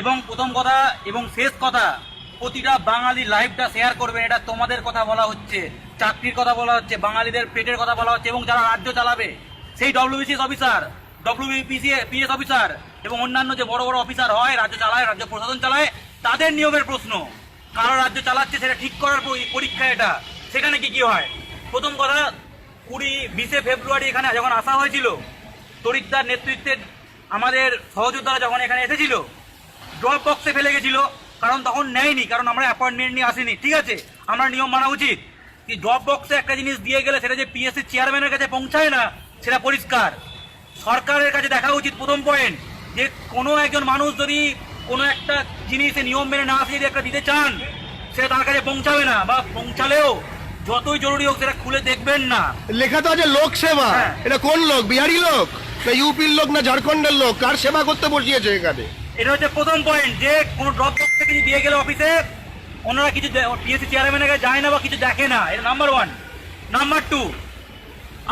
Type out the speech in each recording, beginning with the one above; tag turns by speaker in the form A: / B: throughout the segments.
A: এবং প্রথম কথা এবং শেষ কথা, প্রতিটা বাঙালি লাইভটা শেয়ার করবেন, এটা তোমাদের কথা বলা হচ্ছে, চাকরির কথা বলা হচ্ছে, বাঙালিদের পেটের কথা বলা হচ্ছে, এবং যারা রাজ্য চালাবে, সেই ডব্লিউবিসিএস অফিসার ডব্লিউবিপিএস অফিসার এবং অন্যান্য যে বড় বড় অফিসার হয়, রাজ্য চালায়, রাজ্য প্রশাসন চালায়, তাদের নিয়োগের প্রশ্ন, কারা রাজ্য চালাচ্ছে সেটা ঠিক করার পরীক্ষা এটা, সেখানে কি কি হয়? প্রথম কথা, কুড়ি, বিশে ফেব্রুয়ারি এখানে যখন আসা হয়েছিল, তরিকদার নেতৃত্বে আমাদের সহযোদ্ধারা যখন এখানে এসেছিল ড্রপ বক্সে ফেলে গেছিল কারণ তখন নেয়নি কারণ আমরা অ্যাপয়েন্টমেন্ট নিয়ে আসিনি ঠিক আছে? আমরা নিয়ম মানা উচিত। কি ড্রপ বক্সে একটা জিনিস দিয়ে গেলে সেটা যে পিএসসি চেয়ারম্যানের কাছে পৌঁছায় না সেটা পরিষ্কার। সরকারের কাছে দেখা উচিত প্রথম পয়েন্ট যে কোনো একজন মানুষ যদি কোনো একটা জিনিসে নিয়ম মেনে না আসে যদি একটা দিতে চান সেটা তার কাছে পৌঁছাবে না বা পৌঁছালেও যতই জরুরি হোক সেটা খুলে দেখবেন না।
B: লেখা তো আছে লোক সেবা।
A: হ্যাঁ।
B: এটা কোন লোক? বিহারি লোক? না ইউপির লোক? না ঝাড়খণ্ডের লোক? কার সেবা করতে বসিয়েছে এখানে?
A: এটা হচ্ছে প্রথম পয়েন্ট যে কোনো ড্রপ বক্স কিছু দিয়ে গেলে অফিসে ওনারা কিছু পিএসসি চেয়ারম্যানের কাছে যায় না বা কিছু দেখে না। এটা নাম্বার ওয়ান নাম্বার টু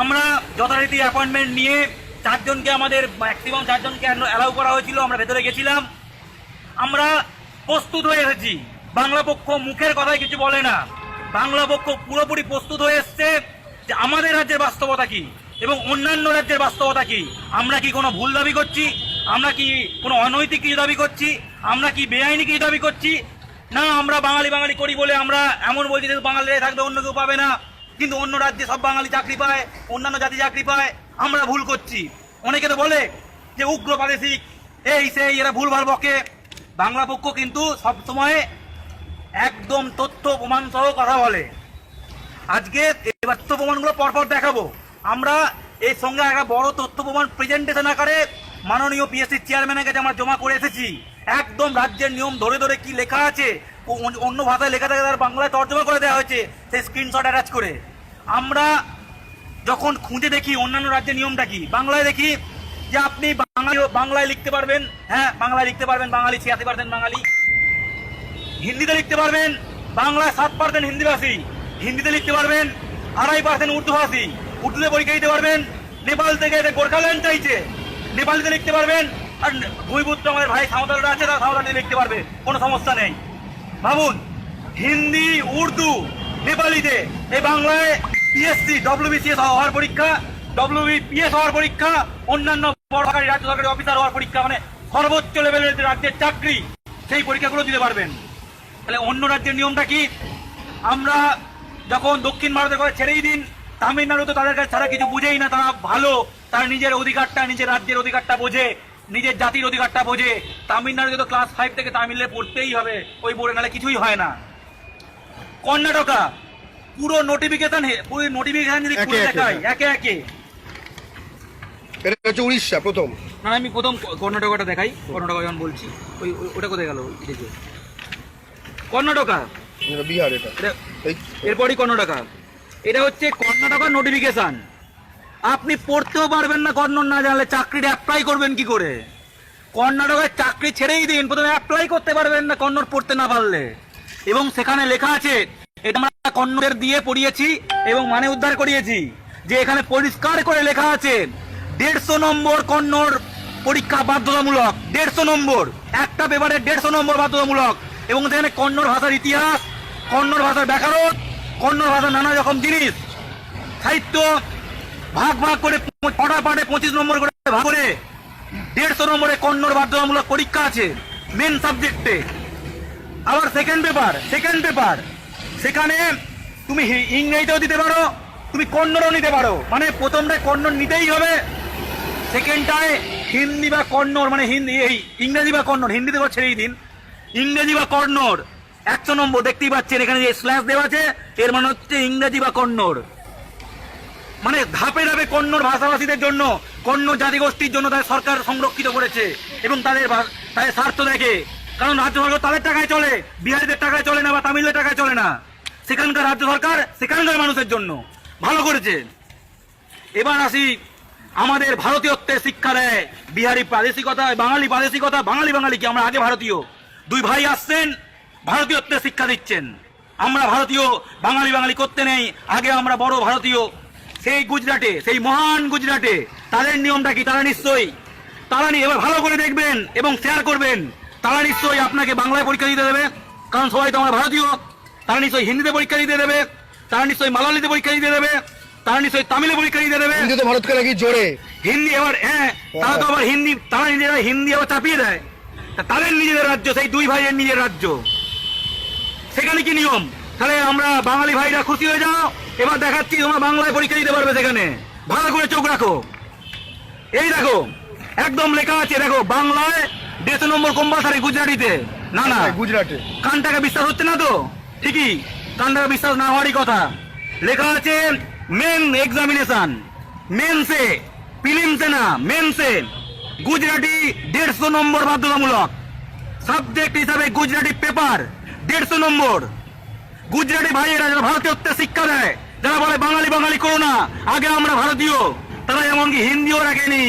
A: আমরা যথারীতি অ্যাপয়েন্টমেন্ট নিয়ে চারজনকে আমাদের ম্যাক্সিমাম চারজনকে অ্যালাউ করা হয়েছিল, আমরা ভেতরে গেছিলাম। আমরা প্রস্তুত হয়ে এসেছি। বাংলা পক্ষ মুখের কথায় কিছু বলে না। বাংলা পক্ষ পুরোপুরি প্রস্তুত হয়ে এসছে যে আমাদের রাজ্যের বাস্তবতা কি এবং অন্যান্য রাজ্যের বাস্তবতা কি। আমরা কি কোনো ভুল দাবি করছি? আমরা কি কোনো অনৈতিক কিছু দাবি করছি? আমরা কি বেআইনি কিছু দাবি করছি? না, আমরা বাঙালি বাঙালি করি বলে আমরা এমন বলছি যে বাঙালিরাই থাকবে, অন্য কেউ পাবে না। কিন্তু অন্য রাজ্যে সব বাঙালি চাকরি পায়, অন্যান্য জাতি চাকরি পায়। আমরা ভুল করছি। অনেকে তো বলে যে উগ্র প্রাদেশিক, এই সেই, এরা ভুলভাল বকে। বাংলা পক্ষ কিন্তু সব সময় একদম তথ্য প্রমাণ সহ কথা বলে। আজকে এই তথ্য প্রমাণগুলো পরপর দেখাবো। আমরা এর সঙ্গে একটা বড় তথ্য প্রমাণ প্রেজেন্টেশন আকারে মাননীয় পিএসসি চেয়ারম্যানের কাছে আমরা জমা করে এসেছি। একদম রাজ্যের নিয়ম ধরে ধরে কি লেখা আছে অন্য- ভাষায় লেখা থাকে তার বাংলায় তর্জমা করে দেওয়া হয়েছে সেই স্ক্রিনশট অ্যাটাচ করে। আমরা যখন খুঁজে দেখি অন্যান্য রাজ্যের নিয়মটা কি, বাংলায় দেখি যে আপনি বাঙালি বাংলায় লিখতে পারবেন হ্যাঁ বাংলায় লিখতে পারবেন, বাঙালি ছিয়াশি পার্সেন্ট বাঙালি। হিন্দিতে লিখতে পারবেন, বাংলায় সাত পার্সেন্ট হিন্দিভাষী। হিন্দিতে লিখতে পারবেন, আড়াই পার্সেন্ট উর্দুভাষী। উর্দুতে পরীক্ষা দিতে পারবেন, নেপাল থেকে গোর্খাল্যান্ড চাইছে। নেপালিতে লিখতে পারবেন। আর ভূমিপুত্র আমাদের ভাই সাঁওতালরা আছে, তারা সাঁওতালিতে লিখতে পারবে। কোনো সমস্যা নেই। ভাবুন, হিন্দি, উর্দু, নেপালিতে এই বাংলায় পিএসসি ডব্লিউবিসিএস হওয়ার পরীক্ষা ডব্লিউবিপিএস হওয়ার পরীক্ষা, অন্যান্য সরকারি রাজ্য সরকারি অফিসার হওয়ার পরীক্ষা মানে সর্বোচ্চ লেভেলের রাজ্যের চাকরি, সেই পরীক্ষাগুলো দিতে পারবেন। তাহলে অন্য রাজ্যের নিয়মটা কি? আমরা যখন দক্ষিণ ভারতের কথা ছেড়েই দিন তামিলনাড়ু তো তাদের কাছে ছাড়া কিছু বুঝেই না তারা ভালো। তারা নিজের অধিকারটা নিজের রাজ্যের অধিকারটা বোঝে নিজের জাতির অধিকারটা বোঝে। তামিলনাড়ুতে তো ক্লাস ফাইভ থেকে তামিলে পড়তেই হবে ওই বোর্ডে নাহলে কিছুই হয় না। কর্ণাটকা পুরো নোটিফিকেশন পুরো নোটিফিকেশন যদি খুলে
B: একে,
A: দেখায়। একে। একে
B: এটা হচ্ছে উড়িষ্যা প্রথম।
A: না আমি প্রথম কর্ণাটকাটা দেখাই কর্ণাটকা যখন বলছি ওই ওটা কোথায় গেল কর্ণাটকা।
B: বিহার এটা-
A: এরপরই কর্ণাটকা। এটা হচ্ছে কর্ণাটকার নোটিফিকেশন আপনি পড়তেও পারবেন না কন্নড় না জানলে, চাকরিটা অ্যাপ্লাই করবেন কি করে? কর্ণাটকের চাকরি ছেড়েই দিন, প্রথমে অ্যাপ্লাই করতে পারবেন না কন্নড় পড়তে না পারলে। এবং সেখানে লেখা আছে, এটা আমরা কন্নড়ের দিয়ে পড়িয়েছি এবং মানে উদ্ধার করিয়েছি, যে এখানে পরিষ্কার করে লেখা আছে, দেড়শো নম্বর কন্নড় পরীক্ষা বাধ্যতামূলক, দেড়শো নম্বর, একটা পেপারে দেড়শো নম্বর বাধ্যতামূলক। এবং সেখানে কন্নড় ভাষার ইতিহাস কন্নড় ভাষার ব্যাকরণ কন্নড় নানা রকম জিনিস। সাহিত্য, ভাগ ভাগ করে প- ছটা পাঠে পঁচিশ নম্বর করে ভাগ করে দেড়শো নম্বরে কন্নড় বাধ্যতামূলক পরীক্ষা আছে মেন সাবজেক্টে আবার সেকেন্ড পেপার সেকেন্ড পেপার সেখানে তুমি ইংরেজিতেও দিতে পারো, তুমি কন্নড়ও নিতে পারো। মানে প্রথমটায় কন্নড় নিতেই হবে, সেকেন্ডটায় হিন্দি বা কন্নড় মানে হিন্দি, এই ইংরেজি বা কন্নড়, হিন্দিতে ছেড়েই দিন। ইংরেজি বা কন্নড় একশো নম্বর দেখতেই পাচ্ছেন, এখানে যে স্ল্যাশ দেওয়া আছে, এর মানে হচ্ছে ইংরেজি বা কন্নড়। মানে ধাপে ধাপে কন্নড় ভাষাভাষীদের জন্য, কন্নড় জাতিগোষ্ঠীর জন্য তাদের সরকার সংরক্ষিত করেছে এবং তাদের তাদের স্বার্থ দেখে। কারণ রাজ্য সরকার তাদের টাকায় চলে, বিহারিদের টাকায় চলে না বা তামিলদের টাকায় চলে না। সেখানকার রাজ্য সরকার সেখানকার মানুষের জন্য। ভালো করেছে। এবার আসি আমাদের ভারতীয়ত্বের শিক্ষা দেয় বিহারি প্রাদেশিকতা, বাঙালি প্রাদেশিকতা, বাঙালি বাঙালি কি? আমরা আগে ভারতীয়। দুই ভাই আসছেন ভারতীয়ত্বের শিক্ষা দিচ্ছেন। আমরা ভারতীয় বাঙালি বাঙালি করতে নেই। আগে আমরা বড় ভারতীয়। সেই গুজরাটে সেই মহান গুজরাটে তাদের নিয়মটা কি? তারা নিশ্চয়ই তারা এবার ভালো করে দেখবেন এবং শেয়ার করবেন। তারা নিশ্চয়ই আপনাকে বাংলায় পরীক্ষা দিতে দেবে। কারণ সবাই তো আমরা ভারতীয়। তারা নিশ্চয়ই হিন্দিতে পরীক্ষা দিতে দেবে। তারা নিশ্চয়ই মালালিতে পরীক্ষা দিতে দেবে। তারা নিশ্চয়ই তামিলে পরীক্ষা দিতে দেবে।
B: হিন্দি তো ভারতকে নাকি জোরে।
A: হিন্দি এবার হ্যাঁ তারা তো আবার হিন্দি তারা নিজেরা হিন্দি আবার চাপিয়ে দেয়। তাদের নিজেদের রাজ্য সেই দুই ভাইয়ের নিজের রাজ্য। সেখানে কি নিয়ম? তাহলে আমরা বাঙালি ভাইরা খুশি হয়ে যাও। এবার দেখাচ্ছি তোমরা বাংলায় পরীক্ষা দিতে পারবে সেখানে। ভালো করে চোখ রাখো। এই দেখো একদম লেখা আছে দেখো বাংলায় দেড়শো নম্বর কম্পালসারি গুজরাটিতে? না না।
B: গুজরাটে।
A: কানটাকে বিশ্বাস হচ্ছে না তো? ঠিকই কানটাকে বিশ্বাস না হওয়ারই কথা। লেখা আছে মেন এক্সামিনেশন মেনসে প্রিলিমসে না মেনসে গুজরাটি দেড়শো নম্বর বাধ্যতামূলক। সাবজেক্ট হিসাবে গুজরাটি পেপার দেড়শো নম্বর। গুজরাটি ভাইয়েরা যারা ভারতীয়ত্বে শিক্ষা দেয়, যারা বলে বাঙালি বাঙালি করো না, আগে আমরা ভারতীয়। তারা এমনকি হিন্দিও রাখেনি।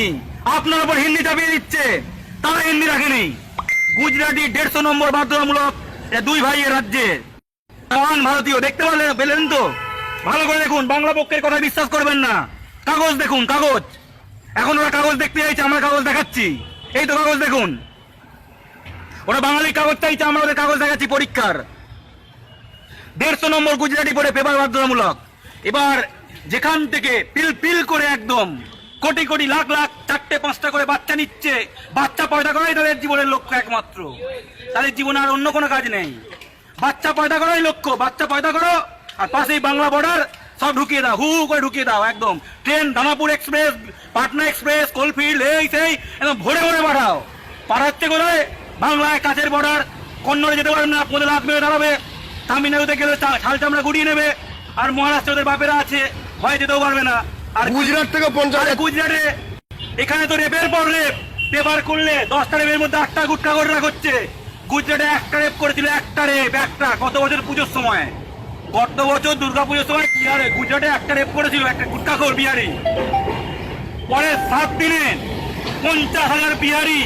A: আপনার উপর হিন্দি চাপিয়ে দিচ্ছে, তারা হিন্দি রাখেনি। গুজরাটি দেড়শো নম্বর বাধ্যতামূলক দুই ভাইয়ের রাজ্যে। মহান ভারতীয়, দেখতে পারলেন পেলেন তো? ভালো করে দেখুন, বাংলা পক্ষের কথা বিশ্বাস করবেন না। কাগজ দেখুন, কাগজ। এখন ওরা কাগজ দেখতে চাইছে, আমরা কাগজ দেখাচ্ছি। এই তো কাগজ দেখুন। ওরা বাঙালির কাগজ চাইছে, আমরা ওদের কাগজ দেখাচ্ছি পরীক্ষার। দেড়শো নম্বর গুজরাটি পড়ে পেপার বাধ্যতামূলক। এবার যেখান থেকে পিল পিল করে একদম কোটি কোটি লাখ লাখ চারটে পাঁচটা করে বাচ্চা নিচ্ছে, বাচ্চা পয়দা করাই তাদের জীবনের লক্ষ্য একমাত্র। তাদের জীবনে আর অন্য কোনো কাজ নেই। বাচ্চা পয়দা করাই লক্ষ্য, বাচ্চা পয়দা করো, আর পাশেই বাংলা বর্ডার সব ঢুকিয়ে দাও, হু করে ঢুকিয়ে দাও, একদম। Train Danapur express Patna express coalfield, এই সেই, একদম ভরে ভরে পাঠাও। পাঠাচ্ছে কোথায়? বাংলায় কাছের বর্ডার কন্নড়ে যেতে পারবেন না আপনাদের লাভ মেরে দাঁড়াবে। তামিলনাড়ুতে গেলে ছাল চামড়া গুড়িয়ে নেবে আর মহারাষ্ট্র ওদের বাপেরা আছে ভয় যেতেও পারবে না। আর
B: গুজরাট থেকে পঞ্চাশ
A: গুজরাটে এখানে তো রেপের পর রেপ পেপার করলে দশটা রেপের মধ্যে আটটা গুটকা করে রাখছে গুজরাটে একটা রেপ করেছিল একটা রেপ একটা। কত বছর পুজোর সময়। গত বছর দুর্গা পুজোর সময় বিহারে গুজরাটে একটা রেপ করেছিল একটা গুটকা খোর বিহারি। পরে সাত দিনে পঞ্চাশ হাজার বিহারি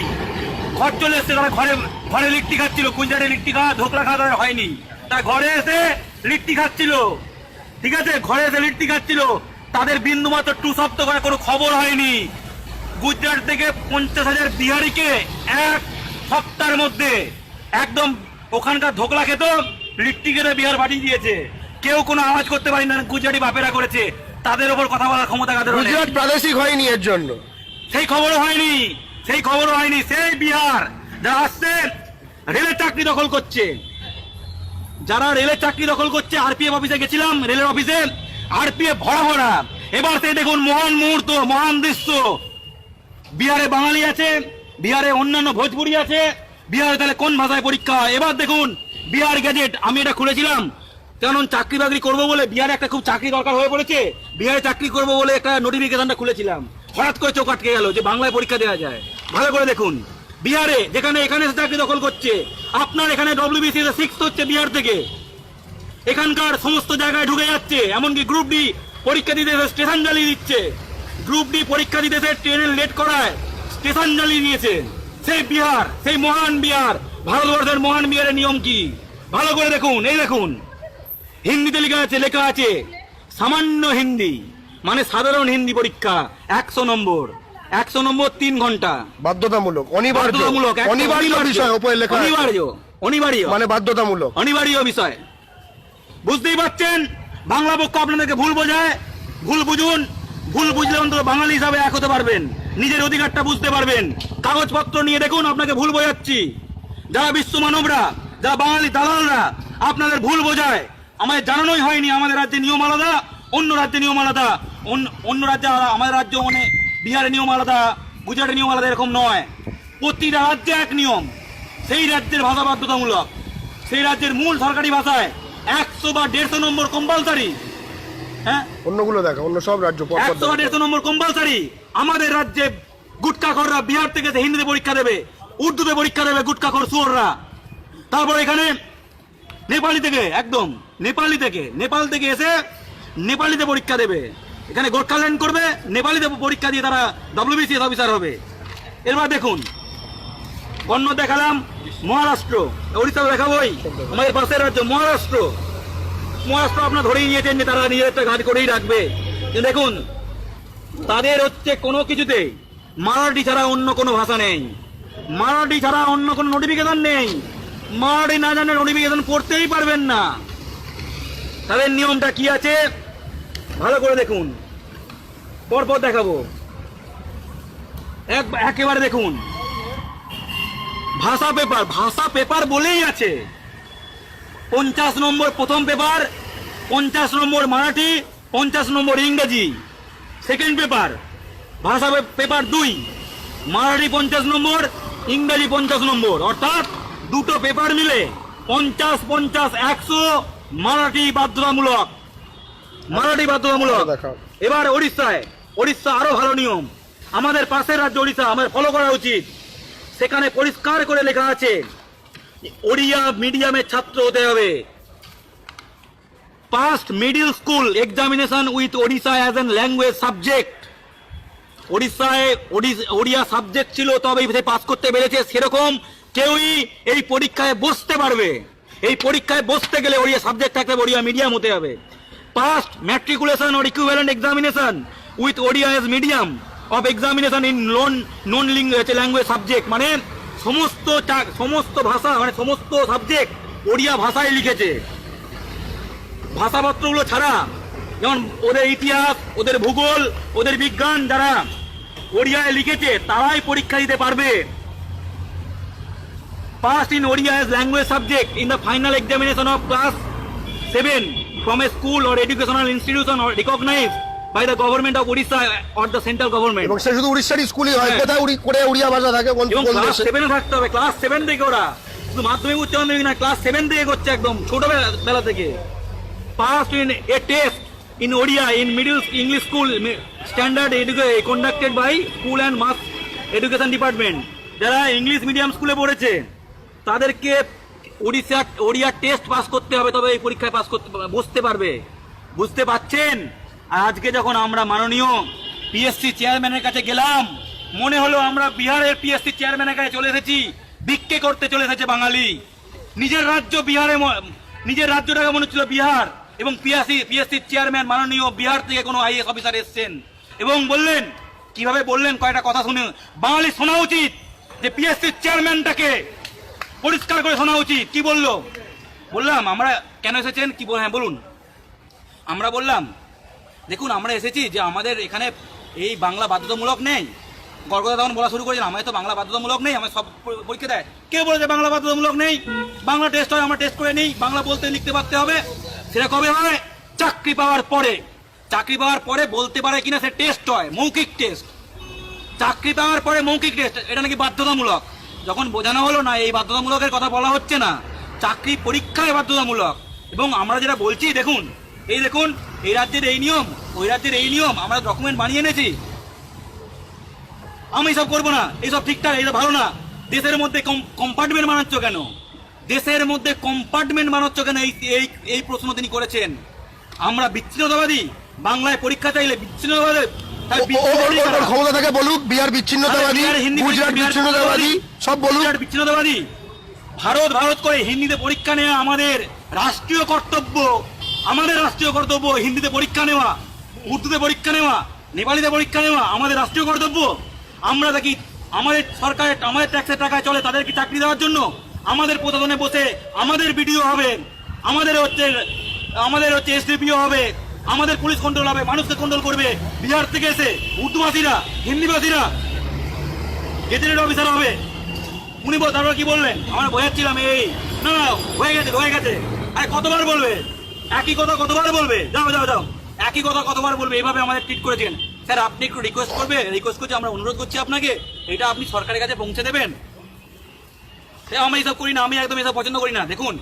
A: ঘর চলে এসছে তারা ঘরে ঘরে লিট্টি খাচ্ছিল গুজরাটে লিট্টি খাওয়া ধোকলা খাওয়া তাদের হয়নি। তারা ঘরে এসে লিট্টি খাচ্ছিল ঠিক আছে? ঘরে এসে লিট্টি খাচ্ছিল তাদের বিন্দু মাত্র টু সপ্তাহ করে কোনো খবর হয়নি। গুজরাট থেকে পঞ্চাশ হাজার বিহারিকে এক সপ্তাহের মধ্যে একদম ওখানকার ধোকলা খেত লিট্টি খেতে বিহার পাঠিয়ে দিয়েছে। কেউ কোনো আওয়াজ করতে পারি না গুজরাটি বাপেরা করেছে। তাদের ওপর কথা বলার ক্ষমতা কাদের।
B: গুজরাট প্রাদেশিক হয়নি এর জন্য।
A: সেই খবরও হয়নি। সেই খবরও হয়নি, সেই বিহার, যারা আসছে, রেলের চাকরি দখল করছে। যারা রেলের চাকরি দখল করছে, আরপিএফ অফিসে গেছিলাম, রেলের অফিসে, আরপিএফ ভরা ভরা। এবার সেই দেখুন মহান মুহূর্ত, মহান দৃশ্য। বিহারে বাঙালি আছে, বিহারে অন্যান্য ভোজপুরি আছে, বিহারে তাহলে কোন ভাষায় পরীক্ষা এবার দেখুন, বিহার গ্যাজেট, আমি এটা খুলেছিলাম। কারণ চাকরি বাকরি করব বলে বিহারে একটা খুব চাকরি দরকার হয়ে পড়েছে, বিহারে চাকরি করব বলে একটা নোটিফিকেশনটা খুলেছিলাম। হঠাৎ করে চোখ আটকে গেল যে বাংলায় পরীক্ষা দেওয়া যায়। ভালো করে দেখুন। বিহারে যেখানে এখানে চাকরি দখল করছে, আপনার এখানে ডব্লিউবিসি সিক্স হচ্ছে বিহার থেকে। এখানকার সমস্ত জায়গায় ঢুকে যাচ্ছে, এমনকি গ্রুপ ডি পরীক্ষা দিতে স্টেশন জ্বালিয়ে দিচ্ছে। গ্রুপ ডি পরীক্ষা দিতে ট্রেনের লেট করায় স্টেশন জ্বালিয়ে দিয়েছে। সেই বিহার, সেই মহান বিহার, ভারতবর্ষের মহান বিহারের নিয়ম কি? ভালো করে দেখুন, এই দেখুন। হিন্দিতে লেখা আছে লেখা আছে, সামান্য হিন্দি মানে সাধারণ হিন্দি পরীক্ষা, একশো নম্বর। একশো নম্বর তিন ঘণ্টা।
B: বাধ্যতামূলক অনিবার্য বিষয় লেখা
A: অনিবার্য অনিবার্য।
B: মানে বাধ্যতামূলক।
A: অনিবার্য বিষয়। বুঝতেই পারছেন? বাংলা পক্ষ আপনাদেরকে ভুল বোঝায় ভুল বুঝুন। ভুল বুঝলে অন্তত বাঙালি হিসাবে এক হতে পারবেন। নিজের অধিকারটা বুঝতে পারবেন। কাগজপত্র নিয়ে দেখুন আপনাকে ভুল বোঝাচ্ছি। যারা বিশ্ব মানবরা যারা বাঙালি দালালরা আপনাদের ভুল বোঝায়। আমাদের জানানোই হয়নি আমাদের রাজ্যে নিয়ম আলাদা অন্য রাজ্যে নিয়ম আলাদা। অন্য- রাজ্যে আমাদের রাজ্য মানে বিহারের নিয়ম আলাদা গুজরাটের নিয়ম আলাদা এরকম নয়। প্রতিটা রাজ্যে এক নিয়ম। সেই রাজ্যের ভাষা বাধ্যতামূলক। সেই রাজ্যের মূল সরকারি ভাষায় একশো বা দেড়শো নম্বর কম্পালসারি হ্যাঁ?
B: অন্যগুলো দেখা অন্য সব রাজ্য
A: একশো বা দেড়শো নম্বর কম্পালসারি আমাদের রাজ্যে গুটকাখররা বিহার থেকে এসে হিন্দিতে পরীক্ষা দেবে উর্দুতে পরীক্ষা দেবে গুটকাখর সুয়ররা তারপর এখানে নেপালি থেকে একদম নেপালি থেকে নেপাল থেকে এসে নেপালিতে পরীক্ষা দেবে। এখানে গোর্খাল্যান্ড করবে নেপালিতে পরীক্ষা দিয়ে তারা ডব্লিউবিসিএস অফিসার হবে। এবার দেখুন অন্য দেখালাম মহারাষ্ট্র। ওড়িশা দেখাবোই, আমাদের পাশের রাজ্য, মহারাষ্ট্র। মহারাষ্ট্র আপনার ধরেই নিয়েছেন যে তারা একটা ঘাট করেই রাখবে। দেখুন, তাদের হচ্ছে কোনো কিছুতে মারাঠি ছাড়া অন্য কোনো ভাষা নেই। মারাঠি ছাড়া অন্য কোনো নোটিফিকেশন নেই। মারাঠি না জানলে নোটিফিকেশন করতেই পারবেন না। তাদের নিয়মটা কি আছে? ভালো করে দেখুন। পরপর দেখাবো। এক একেবারে দেখুন। ভাষা পেপার ভাষা পেপার বলেই আছে। পঞ্চাশ নম্বর প্রথম পেপার, পঞ্চাশ নম্বর মারাঠি, পঞ্চাশ নম্বর ইংরেজি। সেকেন্ড পেপার, ভাষা পেপার দুই, মারাঠি পঞ্চাশ নম্বর, ইংরেজি পঞ্চাশ নম্বর। অর্থাৎ দুটো পেপার মিলে পঞ্চাশ পঞ্চাশ একশো মারাঠি বাধ্যতামূলক। মারাঠি বাধ্যতামূলক।
B: দেখাও।
A: এবার ওড়িশায় ওড়িশা আরও ভালো নিয়ম। আমাদের পাশের রাজ্য ওড়িশা আমাদের ফলো করা উচিত। সেখানে পরিষ্কার করে লেখা আছে ওড়িয়া মিডিয়ামের ছাত্র হতে হবে। Passed middle school examination with Odisha as an language subject ওড়িশায় Odia subject ছিল তবে সে পাস করতে পেরেছে সেরকম কেউই এই পরীক্ষায় বসতে পারবে। এই পরীক্ষায় বসতে গেলে ওড়িয়া সাবজেক্ট থাকতে ওড়িয়া মিডিয়াম হতে হবে। Passed matriculation or equivalent examination with Odia as medium of examination in non non language subject মানে সমস্ত সমস্ত ভাষা মানে সমস্ত সাবজেক্ট ওড়িয়া ভাষায় লিখেছে। ভাষাপত্রগুলো ছাড়া, যেমন ওদের ইতিহাস, ওদের ভূগোল, ওদের বিজ্ঞান যারা ওড়িয়ায় লিখেছে, তারাই পরীক্ষা দিতে পারবে। Pass in Odia language subject in the final examination of class seven from a school or educational institution or recognise by the government of Odisha or the central government
B: এবং সে শুধু উড়িষ্যার স্কুলই হয়
A: হ্যাঁ।
B: কোথায় উড়ি করে উড়িয়া ভাষা থাকে কোন
A: এবং ক্লাস সেভেনে থাকতে হবে ক্লাস সেভেন থেকে ওরা। শুধু মাধ্যমিক উচ্চ মাধ্যমিক না ক্লাস সেভেন থেকে করছে একদম ছোটবেলা বেলা থেকে pass in a test in Odia in middle English school standard conducted by school and mass education department যারা ইংলিশ মিডিয়াম স্কুলে পড়েছে তাদেরকে ওড়িশা ওড়িয়া টেস্ট পাস করতে হবে, তবে এই পরীক্ষায় পাস করতে বসতে পারবে। বুঝতে পাচ্ছেন? আর আজকে যখন আমরা মাননীয় পিএসসি চেয়ারম্যানের কাছে গেলাম, মনে হলো আমরা বিহারের পিএসসি চেয়ারম্যানের কাছে চলে এসেছি, ভিক্ষে করতে চলে এসেছে বাঙালি। নিজের রাজ্য বিহারে নিজের রাজ্যটাকে মনে হচ্ছিল বিহার, এবং পিএসসি পিএসসি চেয়ারম্যান মাননীয় বিহার থেকে কোনো আইএস অফিসার এসছেন। এবং বললেন, কীভাবে বললেন কয়টা কথা শুনে, বাঙালি শোনা উচিত যে পিএসসি চেয়ারম্যানটাকে পরিষ্কার করে শোনা উচিত। কি বলল? বললাম, আমরা কেন এসেছেন? কি হ্যাঁ বলুন। আমরা বললাম, দেখুন, আমরা এসেছি যে আমাদের এখানে এই বাংলা বাধ্যতামূলক নেই। গর্গদা তখন বলা শুরু করেছেন, আমাদের তো বাংলা বাধ্যতামূলক নেই আমার সব পরীক্ষা দেয়। কে বলেছে বাংলা বাধ্যতামূলক নেই? বাংলা টেস্ট হয়, আমরা টেস্ট করে নিই। বাংলা বলতে লিখতে পারতে হবে। সেটা কবে হয় চাকরি পাওয়ার পরে। চাকরি পাওয়ার পরে বলতে পারে কিনা সে টেস্ট হয়, মৌখিক টেস্ট চাকরি পাওয়ার পরে মৌখিক টেস্ট এটা নাকি বাধ্যতামূলক? যখন বোঝানো হলো না, এই বাধ্যতামূলকের কথা বলা হচ্ছে না, চাকরি পরীক্ষায় বাধ্যতামূলক। এবং আমরা যেটা বলছি, দেখুন, এই দেখুন, এই রাজ্যের এই নিয়ম, ওই রাজ্যের এই নিয়ম, আমরা ডকুমেন্ট বানিয়ে এনেছি। আমি সব করব না এইসব ঠিকঠাক এইসব ভালো না। দেশের মধ্যে কম্পার্টমেন্ট বানাচ্ছ কেন? দেশের মধ্যে কম্পার্টমেন্ট বানাচ্ছ কেন? এই এই এই প্রশ্ন তিনি করেছেন। আমরা বিচ্ছিন্নতাবাদী, বাংলায় পরীক্ষা চাইলে বিচ্ছিন্নতাবাদী
B: ক্ষমতা থাকে বলুক বিহার বিচ্ছিন্নতাবাদী গুজরাট বিচ্ছিন্নতাবাদী সব বলুক।
A: বিচ্ছিন্নতাবাদী। ভারত ভারত করে হিন্দিতে পরীক্ষা নেওয়া আমাদের রাষ্ট্রীয় কর্তব্য। আমাদের রাষ্ট্রীয় কর্তব্য হিন্দিতে পরীক্ষা নেওয়া উর্দুতে পরীক্ষা নেওয়া নেপালিতে পরীক্ষা নেওয়া আমাদের রাষ্ট্রীয় কর্তব্য। আমরা দেখি আমাদের সরকারের আমাদের ট্যাক্সের টাকায় চলে তাদেরকে চাকরি দেওয়ার জন্য? আমাদের প্রশাসনে বসে আমাদের বিডিও হবে আমাদের হচ্ছে আমাদের হচ্ছে এসডিপিও হবে। আমাদের পুলিশ কন্ট্রোল হবে মানুষকে কন্ট্রোল করবে। বিহার থেকে এসে উর্দুভাষীরা হিন্দিভাষীরা গেজেটেড অফিসার হবে। উনি বল তারপর কি বললেন? আমরা বোঝাচ্ছিলাম এই না না হয়ে গেছে হয়ে গেছে। আরে কতবার বলবে? একই কথা কতবার বলবে? যাও যাও যাও। একই কথা কতবার বলবে? এইভাবে আমাদের ট্রিট করেছেন। স্যার আপনি একটু রিকোয়েস্ট করবে? রিকোয়েস্ট করছি আমরা অনুরোধ করছি আপনাকে। এটা আপনি সরকারের কাছে পৌঁছে দেবেন। স্যার, আমি এসব করি না আমি একদম এসব পছন্দ করি না। দেখুন।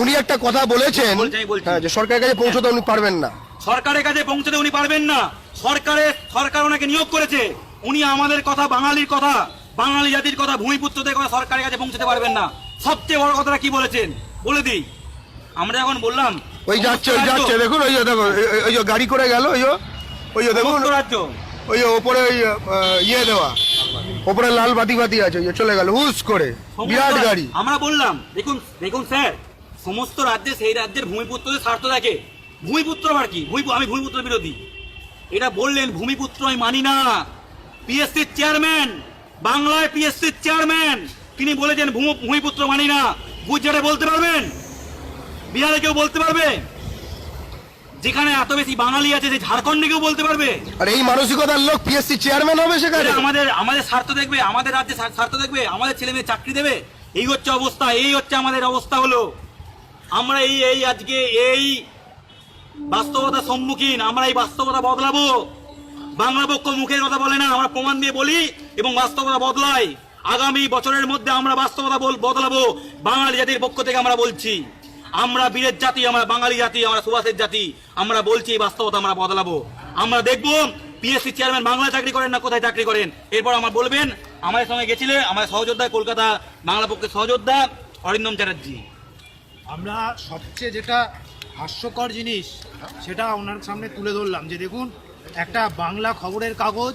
B: উনি একটা কথা বলেছেন। হ্যাঁ, যে সরকারের কাছে পৌঁছতে উনি পারবেন না।
A: সরকারের কাছে পৌঁছতে উনি পারবেন না। সরকারে সরকার ওনাকে নিয়োগ করেছে। উনি আমাদের কথা বাঙালির কথা বাঙালি জাতির কথা ভূমিপুত্রদের কথা সরকারের কাছে পৌঁছতে পারবেন না। সবচেয়ে বড় কথাটা কি বলেছেন? বলে দিই। আমরা যখন বললাম
B: ওই যাচ্ছে ওই যাচ্ছে দেখুন ওই দেখো ওই- গাড়ি করে গেল ওই ওই দেখুন
A: রাজ্য
B: ওই ওপরে ওই ইয়ে দেওয়া ওপরে লাল বাতি বাতি আছে চলে গেল হুস করে বিরাট গাড়ি।
A: আমরা বললাম দেখুন দেখুন স্যার সমস্ত রাজ্যে সেই রাজ্যের ভূমিপুত্রদের স্বার্থ থাকে ভূমিপুত্র আবার কি? আমি ভূমিপুত্র বিরোধী। এটা বললেন ভূমিপুত্র আমি মানি না। পিএসসির চেয়ারম্যান বাংলায় পিএসসির চেয়ারম্যান তিনি বলেছেন ভূম- ভূমিপুত্র মানি না। গুজরাটে বলতে পারবেন? বিহারে কেউ বলতে পারবে? যেখানে এত বেশি বাঙালি আছে যে ঝাড়খণ্ডে কেউ বলতে পারবে?
B: আর এই মানসিকতার লোক পিএসসি চেয়ারম্যান হবে সেখানে।
A: আমাদের আমাদের স্বার্থ দেখবে আমাদের রাজ্যে স্বার্থ দেখবে আমাদের ছেলে মেয়ে চাকরি দেবে। এই হচ্ছে অবস্থা এই হচ্ছে আমাদের অবস্থা হলো। আমরা এই এই আজকে এই বাস্তবতার সম্মুখীন, আমরা এই বাস্তবতা বদলাবো। বাংলা পক্ষ মুখের কথা বলে না, আমরা প্রমাণ দিয়ে বলি এবং বাস্তবতা বদলাই। আগামী বছরের মধ্যে আমরা বাস্তবতা বদলাবো। বাঙালি জাতির পক্ষ থেকে আমরা বলছি, আমরা বীরের জাতি, আমরা বাঙালি জাতি, আমরা সুভাষের জাতি, আমরা বলছি এই বাস্তবতা আমরা বদলাবো। আমরা দেখব পিএসসি চেয়ারম্যান বাংলা চাকরি করেন না কোথায় চাকরি করেন। এরপর আমার বলবেন, আমাদের সঙ্গে গেছিলে আমার সহযোদ্ধা কলকাতা বাংলা পক্ষের সহযোদ্ধা অরিন্দম চ্যাটার্জি।
C: আমরা সবচেয়ে যেটা হাস্যকর জিনিস সেটা ওনার সামনে তুলে ধরলাম। যে দেখুন একটা বাংলা খবরের কাগজ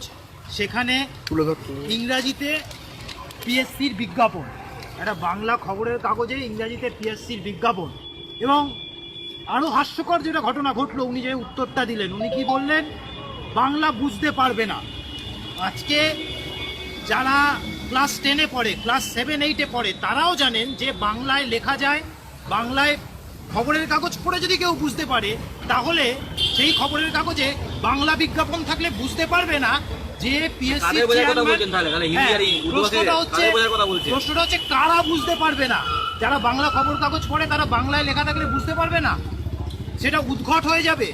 C: সেখানে ইংরাজিতে পিএসসির বিজ্ঞাপন। একটা বাংলা খবরের কাগজে ইংরাজিতে পিএসসির বিজ্ঞাপন। এবং আরও হাস্যকর যেটা ঘটনা ঘটলো উনি যে উত্তরটা দিলেন উনি কি বললেন? বাংলা বুঝতে পারবে না। আজকে যারা ক্লাস টেনে পড়ে ক্লাস সেভেন এইটে পড়ে তারাও জানেন যে বাংলায় লেখা যায় বাংলায় খবরের কাগজ পড়ে যদি কেউ বুঝতে পারে তাহলে সেই খবরের কাগজে বাংলা বিজ্ঞাপন থাকলে বুঝতে পারবে না যে পিএসসি প্রশ্নটা হচ্ছে? প্রশ্নটা হচ্ছে কারা বুঝতে পারবে না? যারা বাংলা খবর কাগজ পড়ে তারা বাংলায় লেখা থাকলে বুঝতে পারবে না? সেটা উদ্ঘট হয়ে যাবে।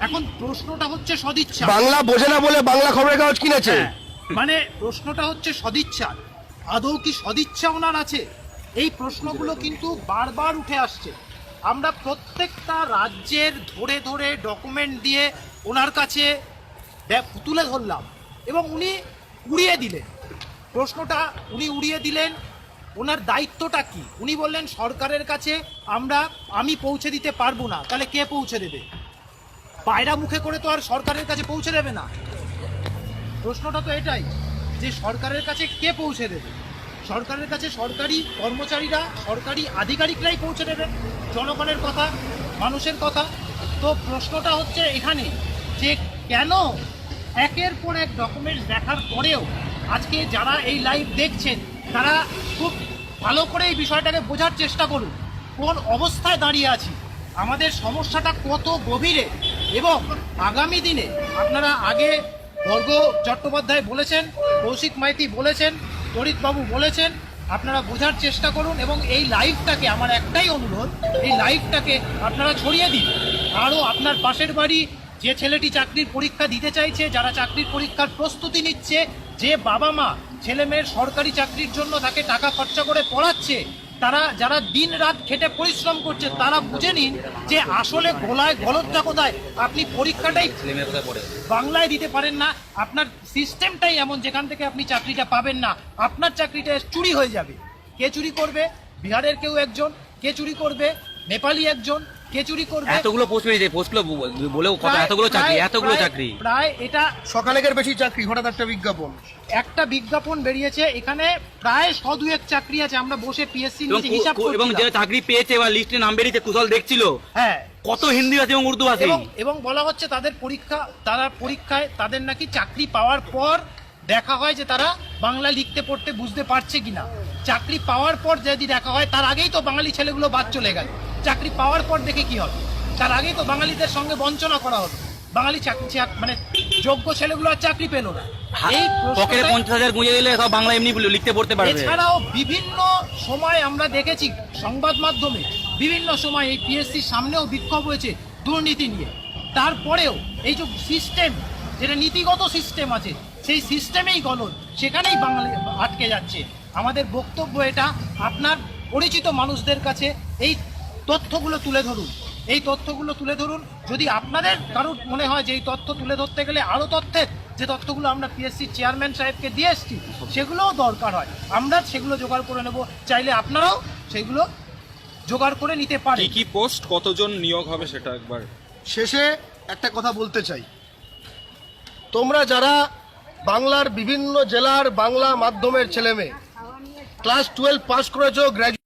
C: এখন প্রশ্নটা হচ্ছে সদিচ্ছা।
B: বাংলা বোঝে না বলে বাংলা খবরের কাগজ কিনেছে।
C: হ্যাঁ, মানে প্রশ্নটা হচ্ছে সদিচ্ছা। আদৌ কি সদিচ্ছা ওনার আছে? এই প্রশ্নগুলো কিন্তু বারবার উঠে আসছে। আমরা প্রত্যেকটা রাজ্যের ধরে ধরে ডকুমেন্ট দিয়ে ওনার কাছে তুলে ধরলাম এবং উনি উড়িয়ে দিলেন। প্রশ্নটা উনি উড়িয়ে দিলেন, ওনার দায়িত্বটা কি? উনি বললেন, সরকারের কাছে আমরা, আমি পৌঁছে দিতে পারব না, তাহলে কে পৌঁছে দেবে? পায়রা মুখে করে তো আর সরকারের কাছে পৌঁছে দেবে না। প্রশ্নটা তো এটাই, যে সরকারের কাছে কে পৌঁছে দেবে? সরকারের কাছে সরকারি কর্মচারীরা, সরকারি আধিকারিকরাই পৌঁছে দেবে জনগণের কথা, মানুষের কথা। তো প্রশ্নটা হচ্ছে এখানে যে কেন একের পর এক ডকুমেন্টস দেখার পরেও আজকে যারা এই লাইভ দেখছেন, তারা খুব ভালো করে এই বিষয়টাকে বোঝার চেষ্টা করুন। কোন অবস্থায় দাঁড়িয়ে আছি? আমাদের সমস্যাটা কত গভীরে? এবং আগামী দিনে আপনারা আগে বর্গ চট্টোপাধ্যায় বলেছেন, কৌশিক মাইতি বলেছেন তরিতবাবু বলেছেন, আপনারা বোঝার চেষ্টা করুন এবং এই লাইফটাকে, আমার একটাই অনুরোধ, এই লাইফটাকে আপনারা ছড়িয়ে দিন। আরও আপনার পাশের বাড়ি যে ছেলেটি চাকরির পরীক্ষা দিতে চাইছে, যারা চাকরির পরীক্ষার প্রস্তুতি নিচ্ছে, যে বাবা মা ছেলে মেয়ের সরকারি চাকরির জন্য তাকে টাকা খরচা করে পড়াচ্ছে তারা যারা দিন রাত খেটে পরিশ্রম করছে, তারা বুঝে নিন যে আসলে গোলায় গলতটা কোথায়। আপনি পরীক্ষাটাই বাংলায় দিতে পারেন না, আপনার সিস্টেমটাই এমন, যেখান থেকে আপনি চাকরিটা পাবেন না। আপনার চাকরিটা চুরি হয়ে যাবে। কে চুরি করবে? বিহারের কেউ একজন। কে চুরি করবে? নেপালি একজন। কে চুরি করবে?
A: এতগুলো পোস্ট বেরিয়েছে পোস্টগুলো বলেও কথা এতগুলো চাকরি এতগুলো চাকরি।
C: প্রায় এটা
B: সকালের বেশি চাকরি হঠাৎ একটা বিজ্ঞাপন।
C: একটা বিজ্ঞাপন বেরিয়েছে এখানে প্রায় চাকরি আছে আমরা বসে পিএসসি নিচে হিসাব
A: কো- এবং যে চাকরি পেয়েছে বা লিস্টে নাম বেরিয়েছে কুশল দেখছিল
C: হ্যাঁ।
A: কত হিন্দি ভাষী এবং উর্দু ভাষী
C: এবং এবং বলা হচ্ছে তাদের পরীক্ষা তারা পরীক্ষায় তাদের নাকি চাকরি পাওয়ার পর দেখা হয় যে তারা বাংলা লিখতে পড়তে বুঝতে পারছে কিনা। চাকরি পাওয়ার পর যদি দেখা হয় তার আগেই তো বাঙালি ছেলেগুলো বাদ চলে গেল। চাকরি পাওয়ার পর দেখে কি হবে? তার আগেই তো বাঙালিদের সঙ্গে বঞ্চনা করা হলো বাঙালি চাকরি মানে যোগ্য ছেলেগুলো আর চাকরি পেল না। এই
A: পকেটে পঞ্চাশ হাজার গুঁজে দিলে সব বাংলা এমনি লিখতে পড়তে পারবে।
C: এছাড়াও বিভিন্ন সময় আমরা দেখেছি সংবাদ মাধ্যমে বিভিন্ন সময় এই পিএসসির সামনেও বিক্ষোভ হয়েছে দুর্নীতি নিয়ে। তারপরেও এই যে সিস্টেম যেটা নীতিগত সিস্টেম আছে সেই সিস্টেমেই গলদ সেখানেই বাঙালি আটকে যাচ্ছে। আমাদের বক্তব্য এটা আপনার পরিচিত মানুষদের কাছে এই তথ্যগুলো তুলে ধরুন। এই তথ্যগুলো তুলে ধরুন যদি আপনাদের কারোর মনে হয় যে এই তথ্য তুলে ধরতে গেলে আরও তথ্যের যে তথ্যগুলো আমরা পিএসসি চেয়ারম্যান সাহেবকে দিয়ে এসেছি সেগুলোও দরকার হয়। আমরা সেগুলো জোগাড় করে নেব চাইলে আপনারাও সেগুলো জোগাড় করে নিতে
D: কি
C: পারেন।
D: কি পোস্ট কতজন নিয়োগ হবে সেটা একবার?
B: শেষে একটা কথা বলতে চাই। তোমরা যারা বাংলার বিভিন্ন জেলার বাংলা মাধ্যমের ছেলে মেয়ে ক্লাস টুয়েলভ পাস করেছ গ্র্যাজুয়েট